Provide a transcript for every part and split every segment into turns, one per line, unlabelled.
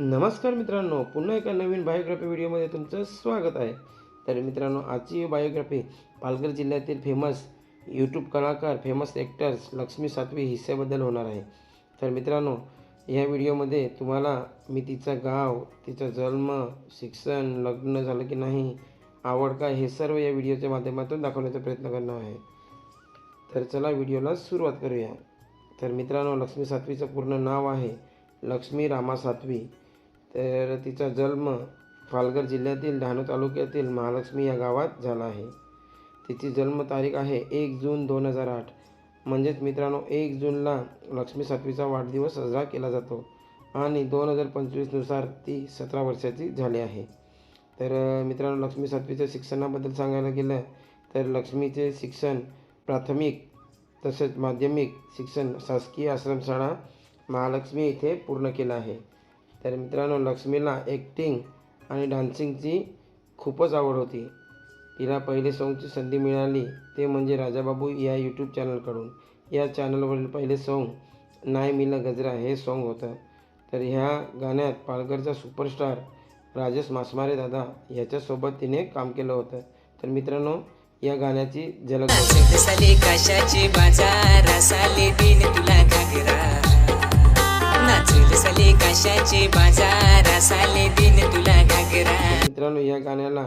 नमस्कार मित्रांनो पुन्हा एका नवीन बायोग्राफी व्हिडिओमध्ये तुमचं स्वागत आहे. तर मित्रांनो आजची बायोग्राफी पालघर जिल्ह्यातील फेमस यूट्यूब कलाकार फेमस ॲक्टर्स लक्ष्मी सातवी हिस्सेबद्दल होणार आहे. तर मित्रांनो ह्या व्हिडिओमध्ये तुम्हाला मी तिचं गाव तिचा जन्म शिक्षण लग्न झालं की नाही आवड काय हे सर्व या व्हिडिओच्या माध्यमातून दाखवण्याचा प्रयत्न करणार आहे. तर चला व्हिडिओला सुरुवात करूया. तर मित्रांनो लक्ष्मी सातवीचं पूर्ण नाव आहे लक्ष्मी रामा सातवी. तर तिचा जन्म पालघर जिल्ह्यातील डहाणू तालुक्यातील महालक्ष्मी या गावात झाला आहे. तिची जन्मतारीख आहे एक जून दोन हजार आठ. म्हणजेच मित्रांनो एक जूनला लक्ष्मी सातवीचा वाढदिवस साजरा केला जातो आणि दोन हजार पंचवीसनुसार ती सतरा वर्षाची झाली आहे. तर मित्रांनो लक्ष्मी सातवीच्या शिक्षणाबद्दल सांगायला गेलं तर लक्ष्मीचे शिक्षण प्राथमिक तसेच माध्यमिक शिक्षण शासकीय आश्रमशाळा महालक्ष्मी इथे पूर्ण केलं आहे. तर मित्रांनो लक्ष्मीला ॲक्टिंग आणि डान्सिंगची खूपच आवड होती. तिला पहिले सॉन्गची संधी मिळाली ते म्हणजे राजाबाबू या यूट्यूब चॅनलकडून या चॅनलवरील पहिले सॉन्ग नाही मिला गजरा हे सॉन्ग होतं. तर ह्या गाण्यात पालघरचा सुपरस्टार राजेश मासमारे दादा याच्यासोबत तिने काम केलं होतं. तर मित्रांनो या गाण्याची झलक बघूया.
साले काशाचे बाजार? दिन तुला घागरा.
मित्रांनो या गाण्याला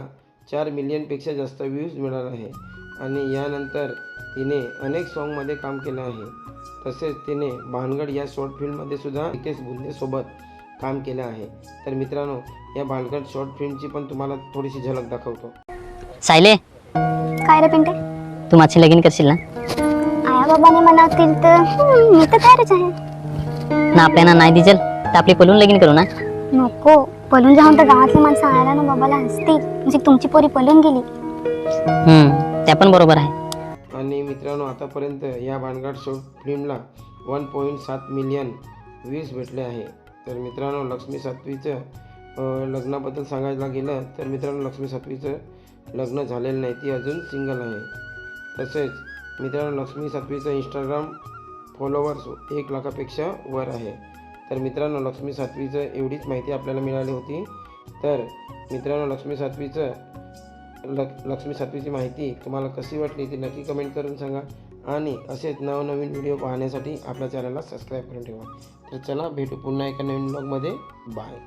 चार मिलियनपेक्षा जास्त व्ह्यूज मिळाला आहे. आणि यानंतर तिने अनेक सॉन्गमध्ये काम केलं आहे. तसेच तिने भानगड या शॉर्ट फिल्ममध्ये सुद्धा निकेश बुंदेसोबत काम केलं आहे. तर मित्रांनो या भानगड शॉर्ट फिल्मची पण तुम्हाला थोडीशी झलक दाखवतो.
सायले
काय रे पिंटे?
तू माझी लगीन करशील ना?
आया बाबाने म्हणावतील तर मी तर तयारच आहे.
ना आपल्याला नाही दिजल तर आपली पळून लगीन करू ना.
नको पळून जाऊन तर गावातली माणसं आयला ना बाबाला हसतील. म्हणजे तुमची पोरी पळून गेली.
हम्म त्या पण बरोबर आहे.
आणि मित्रांनो आतापर्यंत या भानगड शॉर्ट फिल्मला वन पॉईंट सात मिलियन व्ह्यूज भेटले आहे. तर मित्रांनो लक्ष्मी सातवीचं अं, लग्नाबद्दल सांगायला गेलं तर मित्रांनो लक्ष्मी सातवीचं लग्न झालेलं नाही ती अजून सिंगल आहे. तसेच मित्रांनो लक्ष्मी सातवीचं इंस्टाग्राम फॉलोवर्स एक लाखापेक्षा वर आहे. तर मित्रांनो लक्ष्मी सातवीचं एवढीच माहिती आपल्याला मिळाली होती. तर मित्रांनो लक्ष्मी सातवीचं लक लक्ष्मी सातवीची माहिती तुम्हाला कशी वाटली ती नक्की कमेंट करून सांगा. आणि असेच नवनवीन व्हिडिओ पाहण्यासाठी आपल्या चॅनलला सबस्क्राईब करून ठेवा. तर चला भेटू पुन्हा एका नवीन ब्लॉगमध्ये. बाय.